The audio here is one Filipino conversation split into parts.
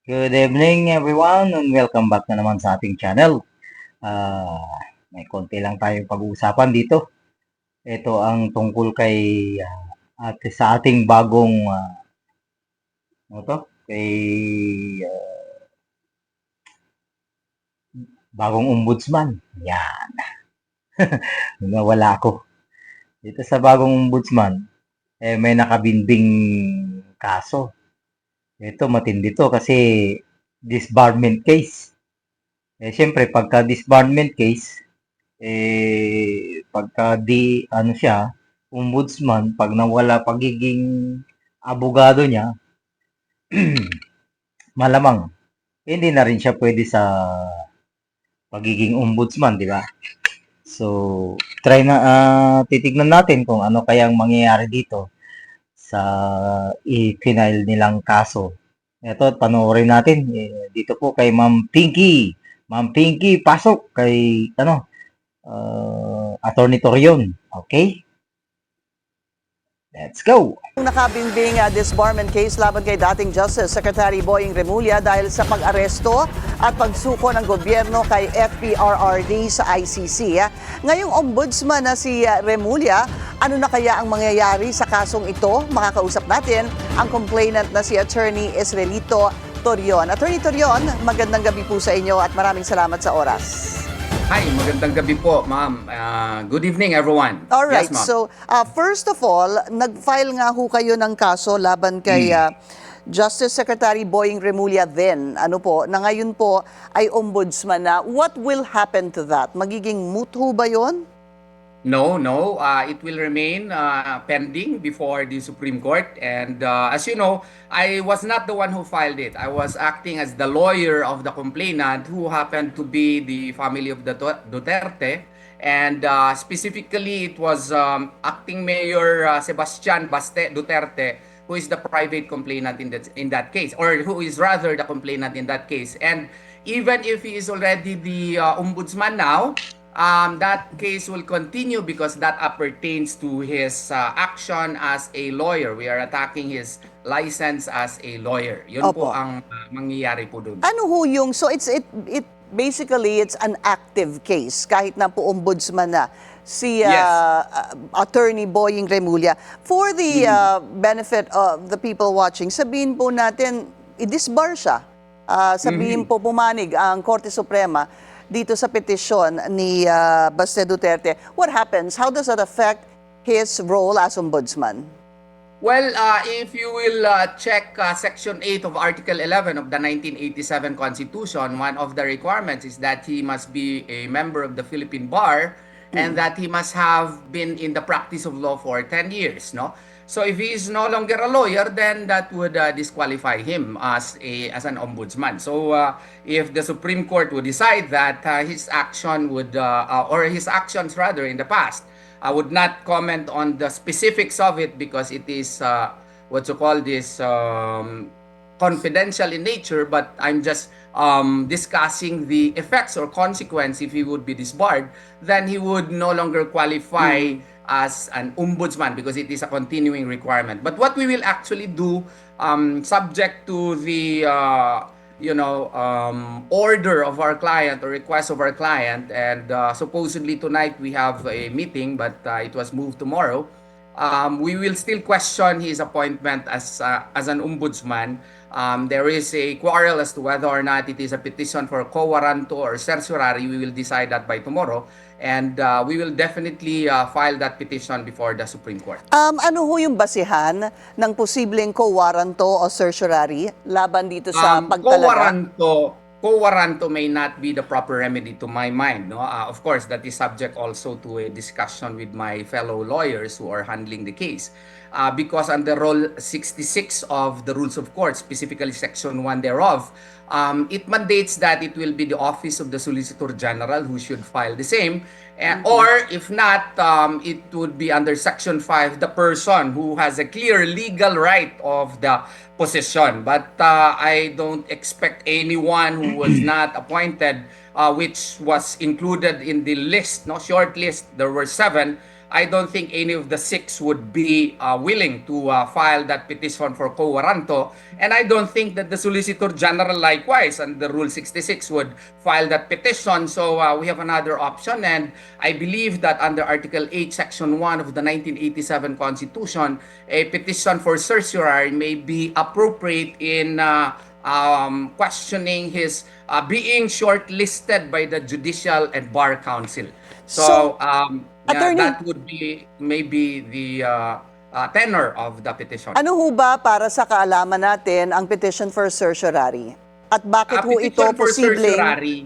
Good evening everyone and welcome back na naman sa ating channel. Ah, may konti lang tayong pag-uusapan dito. Ito ang tungkol kay ah, at sa ating bagong ah, ano to? Kay ah, bagong ombudsman. Yan. Nawala ako. Dito sa bagong ombudsman, eh, may nakabinding kaso. Ito, matindi to kasi disbarment case. Eh, syempre, pagka disbarment case, eh, pagka di, ano siya, ombudsman, pag nawala pagiging abogado niya, malamang, hindi na rin siya pwede sa pagiging ombudsman, di ba? So, try na, ah, titignan natin kung ano kayang mangyayari dito sa i-final nilang kaso. Ito, panoorin natin. Eh, dito po kay Ma'am Pinky. Ma'am Pinky, pasok kay, ano, uh, Attorney Torion. Okay? Let's go! Nakabimbing uh, disbarment case laban kay dating Justice Secretary Boying Remulla dahil sa pag-aresto at pagsuko ng gobyerno kay FPRRD sa ICC. Ngayong ombudsman na si uh, Remulla, ano na kaya ang mangyayari sa kasong ito? Makakausap natin ang complainant na si Attorney Esrelito Torion. Attorney Torion, magandang gabi po sa inyo at maraming salamat sa oras. Hi, magandang gabi po, ma'am. Uh, good evening, everyone. All right. Yes, so, uh, first of all, nag-file nga ho kayo ng kaso laban kay Hmm. uh, Justice Secretary Boying Remulla then, ano po, na ngayon po ay ombudsman na. What will happen to that? Magiging moot ho ba yun? No, no. Uh, it will remain uh, pending before the Supreme Court. And uh, as you know, I was not the one who filed it. I was acting as the lawyer of the complainant who happened to be the family of the Duterte. And uh, specifically, it was um, acting Mayor uh, Sebastian Baste Duterte who is the private complainant in that, in that case, or who is rather the complainant in that case. And even if he is already the uh, ombudsman now, um, that case will continue because that appertains to his uh, action as a lawyer. We are attacking his license as a lawyer. Yun Opo. po ang uh, mangyayari po dun. Ano ho yung, so it's, it, it, basically, it's an active case kahit na po ombudsman na si uh, Yes. uh, Attorney Boying Remulla. For the Mm-hmm. uh, benefit of the people watching, sabihin po natin, i-disbar siya. Uh, sabihin Mm-hmm. po pumanig ang Korte Suprema dito sa petisyon ni uh, Baste Duterte. What happens? How does that affect his role as ombudsman? Well, uh, if you will uh, check uh, Section 8 of Article 11 of the 1987 Constitution, one of the requirements is that he must be a member of the Philippine Bar and that he must have been in the practice of law for 10 years, no? So if he is no longer a lawyer, then that would uh, disqualify him as a as an ombudsman. So uh, if the Supreme Court would decide that uh, his action would uh, uh, or his actions rather in the past I would not comment on the specifics of it because it is uh, what you call this um, confidential in nature. But I'm just um, discussing the effects or consequence if he would be disbarred. Then he would no longer qualify as an ombudsman because it is a continuing requirement. But what we will actually do, um, subject to the uh, you know um, order of our client or request of our client and uh, supposedly tonight we have a meeting but uh, it was moved tomorrow um, we will still question his appointment as uh, as an ombudsman um, there is a quarrel as to whether or not it is a petition for quo warranto or certiorari. We will decide that by tomorrow. And uh, we will definitely uh, file that petition before the Supreme Court. Um, ano ho yung basihan ng posibleng co-warranto o certiorari laban dito sa um, pagtalaga? co-warranto, co-warranto may not be the proper remedy to my mind. No? Uh, of course, that is subject also to a discussion with my fellow lawyers who are handling the case. Uh, because under Rule 66 of the Rules of Court, specifically Section 1 thereof, um, it mandates that it will be the Office of the Solicitor General who should file the same. And, Or if not, um, it would be under Section 5, the person who has a clear legal right of the position. But uh, I don't expect anyone who was not appointed, uh, which was included in the list, no short list. There were seven. I don't think any of the six would be uh, willing to uh, file that petition for co warranto. And I don't think that the Solicitor General likewise under Rule 66 would file that petition. So uh, we have another option. And I believe that under Article 8, Section 1 of the 1987 Constitution, a petition for certiorari may be appropriate in uh, um, questioning his uh, being shortlisted by the Judicial and Bar Council. So, So, um, yeah, Attorney- that would be maybe the uh, uh, tenor of the petition. Ano ho ba para sa kaalaman natin ang petition for certiorari? At bakit Ah, ho ito for posibleng certiorari,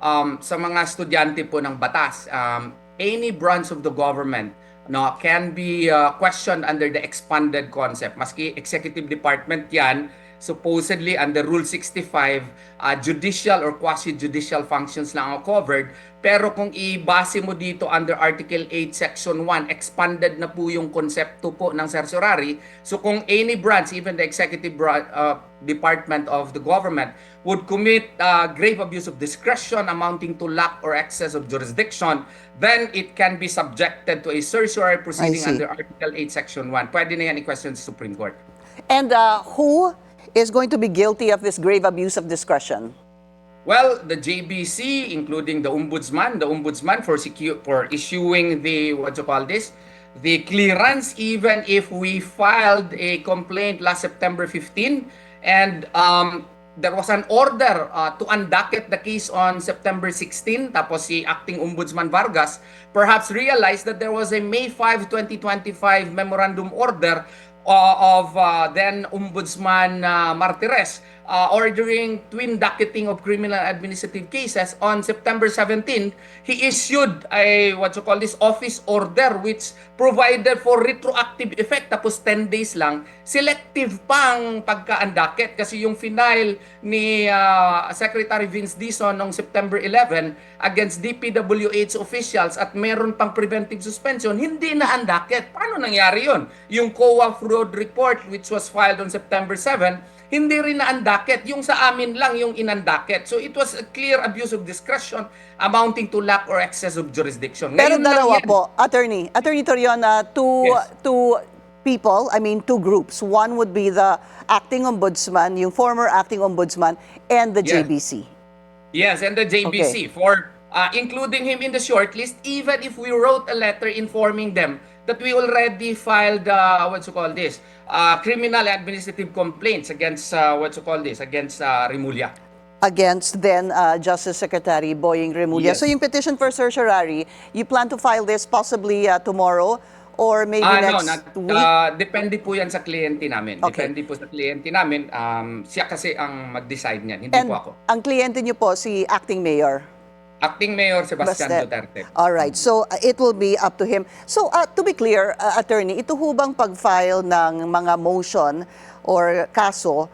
um, sa mga estudyante po ng batas, um, any branch of the government no can be uh, questioned under the expanded concept. Maski executive department yan, supposedly under Rule 65, uh, judicial or quasi-judicial functions lang ang covered. Pero kung ibase mo dito under Article 8, Section 1, expanded na po yung konsepto po ng certiorari. So kung any branch, even the executive bra- uh, department of the government, would commit uh, grave abuse of discretion amounting to lack or excess of jurisdiction, then it can be subjected to a certiorari proceeding under Article 8, Section 1. Pwede na yan i-question sa Supreme Court. And uh, who is going to be guilty of this grave abuse of discretion? Well, the JBC, including the ombudsman, the ombudsman for secu- for issuing the what you call this, the clearance, even if we filed a complaint last September 15, and um, there was an order uh, to undocket the case on September 16, tapos si acting ombudsman Vargas perhaps realized that there was a May 5, 2025 memorandum order of uh, then Ombudsman uh, Martires uh, ordering twin docketing of criminal administrative cases. On September 17 he issued a what you call this office order which provided for retroactive effect. Tapos 10 days lang selective pang pagka-undocket kasi yung final ni uh, Secretary Vince Dizon noong September 11 against DPWH officials at meron pang preventive suspension hindi na undocket paano nangyari yun? Yung COA fraud report which was filed on September 7 hindi rin na-undocket. Yung sa amin lang yung inundocket. So it was a clear abuse of discretion amounting to lack or excess of jurisdiction. Pero Ngayon dalawa po, attorney, attorney Torion, uh, two, Yes. two people, I mean two groups. One would be the acting ombudsman, yung former acting ombudsman, and the Yes. JBC. Yes, and the JBC for uh, including him in the shortlist, even if we wrote a letter informing them that we already filed uh, what you call this uh, criminal administrative complaints against uh, what you call this against uh, Remulla. against then uh, Justice Secretary Boying Remulla. Yes. So yung petition for certiorari, you plan to file this possibly uh, tomorrow or maybe no, next not, week? ah, depende po yan sa kliyente namin. Okay. Depende po sa kliyente namin. Um, siya kasi ang mag-decide niyan, hindi And po ako. ang kliyente niyo po si acting mayor. Acting Mayor Sebastian Basta- Duterte. All right. So uh, it will be up to him. So uh, to be clear, uh, attorney, ito ho bang pag-file ng mga motion or kaso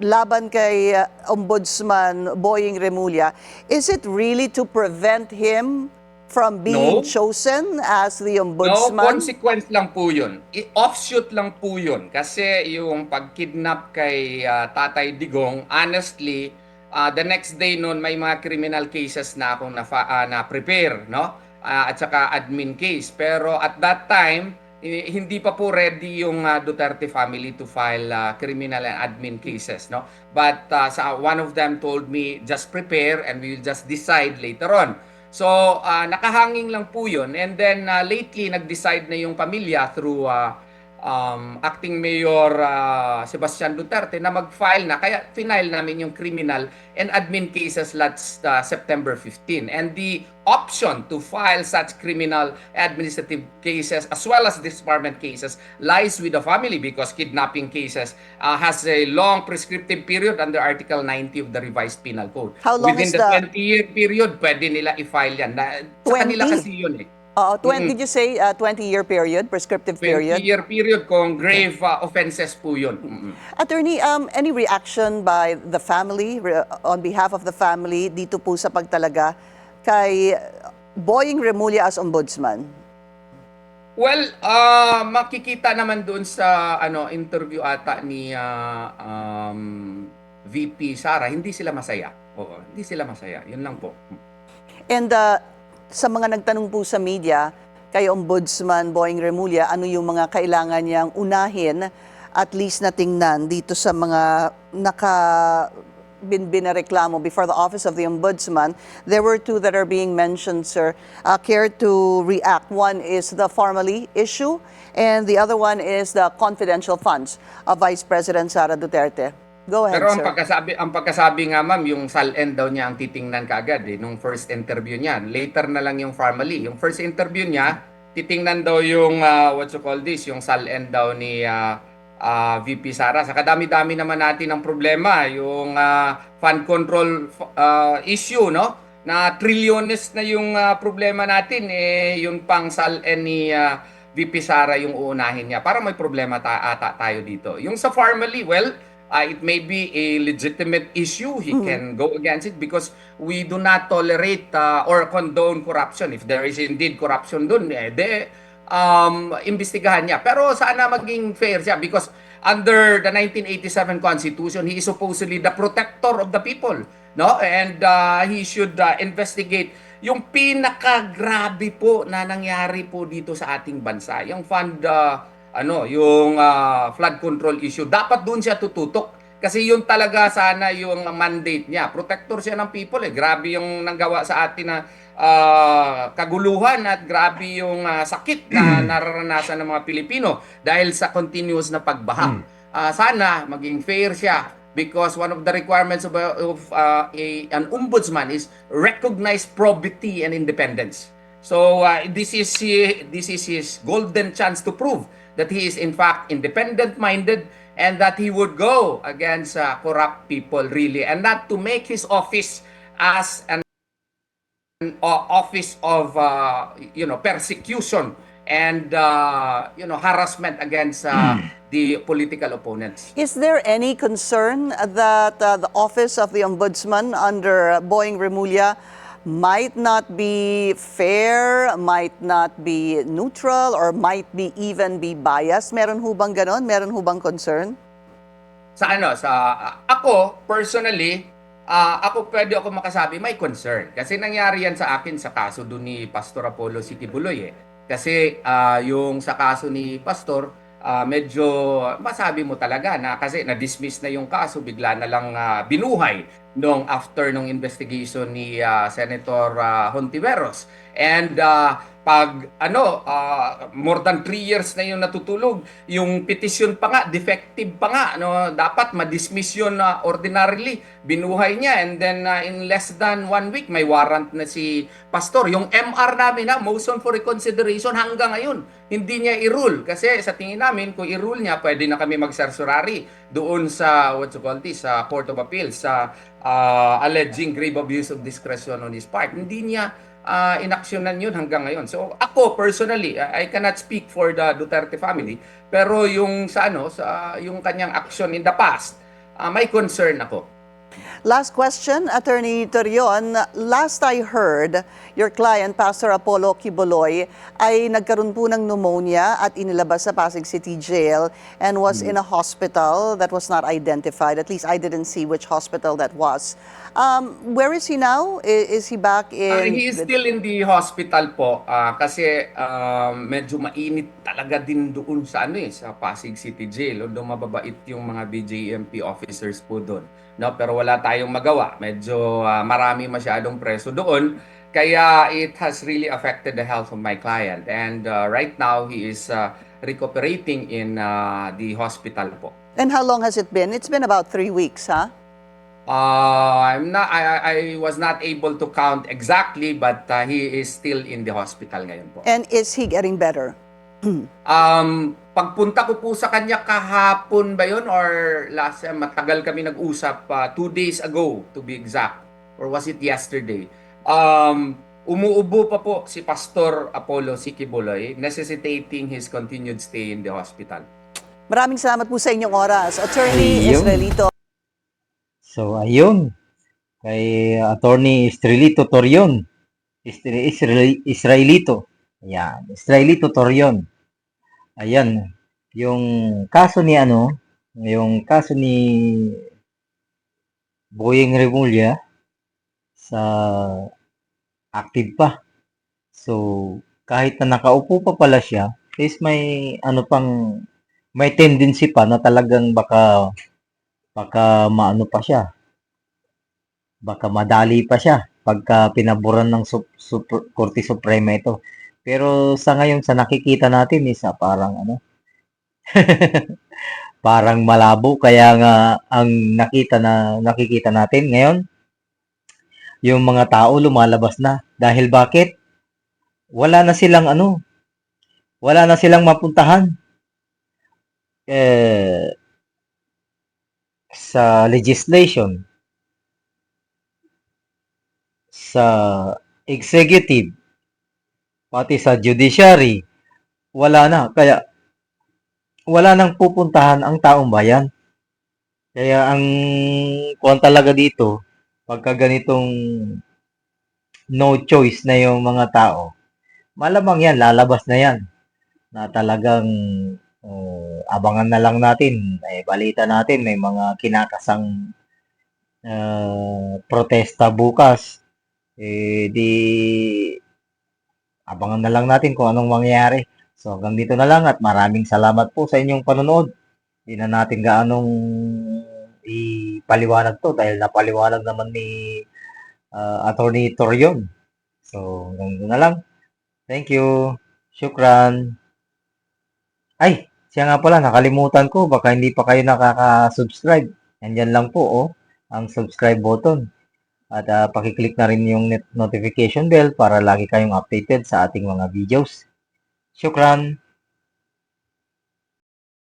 laban kay uh, Ombudsman Boying Remulla, is it really to prevent him from being No. chosen as the No, ombudsman? consequence lang po yun. Offshoot lang po yun. Kasi yung pag-kidnap kay ah, Tatay Digong, honestly, ah, the next day noon may mga criminal cases na akong na, na prepare, no? Ah, at saka admin case. Pero at that time, i- hindi pa po ready yung ah, Duterte family to file ah, criminal and admin cases, no? But ah, sa one of them told me just prepare and we will just decide later on. So, ah, nakahanging lang po yun. And then, ah, lately, nag-decide na yung pamilya through ah, um, acting mayor ah, Sebastian Duterte na mag-file na. Kaya, final namin yung criminal and admin cases last ah, September 15. And the option to file such criminal administrative cases as well as disbarment cases lies with the family because kidnapping cases ah, has a long prescriptive period under Article 90 of the Revised Penal Code. How long is Within the the- 20-year period, pwede nila i-file yan. Na, sa 20? kanila kasi yun eh. Oo, 20, did you say uh, 20-year period, prescriptive period? 20-year period kung grave uh, offenses po yun. Mm-mm. Attorney, um, any reaction by the family, re- on behalf of the family, dito po sa pagtalaga kay Boying Remulla as ombudsman? Well, uh, makikita naman doon sa ano interview ata ni uh, um, VP Sara, hindi sila masaya. Oo, hindi sila masaya. Yun lang po. And uh, sa mga nagtanong po sa media, kay Ombudsman Boying Remulla, ano yung mga kailangan niyang unahin at least na tingnan dito sa mga naka bin binareklamo before the office of the ombudsman. There were two that are being mentioned, sir. Uh, care to react. One is the formally issue, and the other one is the confidential funds of Vice President Sara Duterte. Go ahead, Pero ang sir. pagkasabi, ang pagkasabi nga ma'am, yung SALN daw niya ang titingnan kaagad eh, nung first interview niya. Later na lang yung formally. Yung first interview niya, titingnan daw yung, ah, what you call this, yung SALN daw ni ah, ah, VP Sara. Sa kadami-dami naman natin ang problema, yung ah, fund control ah, issue, no? Na trilyones na yung ah, problema natin, eh, yung pang SALN ni ah, VP Sara yung uunahin niya. Para may problema ta- ata tayo dito. Yung sa formally, well, uh, it may be a legitimate issue. He can go against it because we do not tolerate uh, or condone corruption. If there is indeed corruption dun, eh, de, um, imbestigahan niya. Pero sana maging fair siya because under the 1987 Constitution, he is supposedly the protector of the people. No? And uh, he should uh, investigate yung pinakagrabe po na nangyari po dito sa ating bansa. Yung fund uh, ano, yung uh, flood control issue, dapat doon siya tututok. Kasi yun talaga sana yung mandate niya. Protector siya ng people eh. Grabe yung nanggawa sa atin na ah, kaguluhan at grabe yung ah, sakit na nararanasan ng mga Pilipino dahil sa continuous na pagbaha. Ah, sana maging fair siya because one of the requirements of, of ah, a, an ombudsman is recognize probity and independence. So uh, this is hi- this is his golden chance to prove that he is in fact independent-minded and that he would go against uh, corrupt people really and not to make his office as an uh, office of uh, you know persecution and uh, you know harassment against uh, the political opponents. Is there any concern that uh, the office of the ombudsman under Boeing Remulla might not be fair, might not be neutral, or might be even be biased? Meron ho bang ganon? Meron ho bang concern? sa ano sa ako personally ah, ako pwede ako makasabi may concern kasi nangyari yan sa akin sa kaso doon ni Pastor Apollo City Buloy eh kasi ah, yung sa kaso ni Pastor ah, medyo masabi mo talaga na kasi na-dismiss na yung kaso bigla na lang ah, binuhay nung after nung investigation ni ah, Senator ah, Hontiveros. And ah, pag ano ah, more than 3 years na yung natutulog yung petition pa nga defective pa nga no dapat ma-dismiss yun na ordinarily. Binuhay niya and then ah, in less than one week may warrant na si pastor. Yung MR namin na motion for reconsideration hanggang ngayon hindi niya i-rule. Kasi sa tingin namin kung i-rule niya pwede na kami mag-certiorari doon sa what you call sa Court of Appeals sa ah, alleging grave abuse of discretion on his part hindi niya uh, inaksyonan yun hanggang ngayon. So ako personally, I cannot speak for the Duterte family, pero yung sa ano, sa yung kanyang action in the past, ah, may concern ako. Last question, Attorney Torion. Last I heard, your client, Pastor Apollo Kiboloy, ay nagkaroon po ng pneumonia at inilabas sa Pasig City Jail and was in a hospital that was not identified. At least I didn't see which hospital that was. Um, where is he now? I- Is, he back in... Ah, he is still in the hospital po ah, kasi ah, medyo mainit talaga din doon sa ano eh sa Pasig City Jail although mababait yung mga BJMP officers po doon no pero wala tayong magawa medyo ah, marami masyadong preso doon kaya it has really affected the health of my client and ah, right now he is ah, recuperating in ah, the hospital po And how long has it been? It's been about three weeks, huh? Uh, I'm not I, I I was not able to count exactly but uh, he is still in the hospital ngayon po. And is he getting better? Um, pagpunta ko po sa kanya kahapon ba yun or last time matagal kami nag-usap uh, two days ago to be exact or was it yesterday? Um, umuubo pa po si Pastor Apollo Sikibuloy necessitating his continued stay in the hospital. Maraming salamat po sa inyong oras. Attorney Ayun. Israelito. So, ayun. Kay Attorney Estrelito Torion. Israelito. Ayan. Israelito Torion. Ayan. Yung kaso ni ano, yung kaso ni Boyeng Remulla sa active pa. So, kahit na nakaupo pa pala siya, is may ano pang may tendency pa na talagang baka baka maano pa siya. Baka madali pa siya pagka pinaboran ng sup, Sup- Korte Suprema ito. Pero sa ngayon sa nakikita natin is ah, parang ano parang malabo. Kaya nga ang nakita na nakikita natin ngayon yung mga tao lumalabas na. Dahil bakit? Wala na silang ano wala na silang mapuntahan. Eh sa legislation sa executive pati sa judiciary wala na kaya wala nang pupuntahan ang taong bayan. Kaya ang kuwan talaga dito, pagka ganitong no choice na yung mga tao, malamang yan, lalabas na yan. Na talagang uh, abangan na lang natin, may balita natin, may mga kinakasang uh, protesta bukas. Eh, di abangan na lang natin kung anong mangyayari. So hanggang dito na lang at maraming salamat po sa inyong panonood. Hindi na natin gaanong ipaliwanag to dahil napaliwanag naman ni uh, Attorney Torion. So hanggang dito na lang. Thank you. Shukran. Ay, siya nga pala, nakalimutan ko. Baka hindi pa kayo nakaka-subscribe. Nandyan lang po, oh, ang subscribe button. At uh, pakiclick na rin yung notification bell para lagi kayong updated sa ating mga videos. Shukran!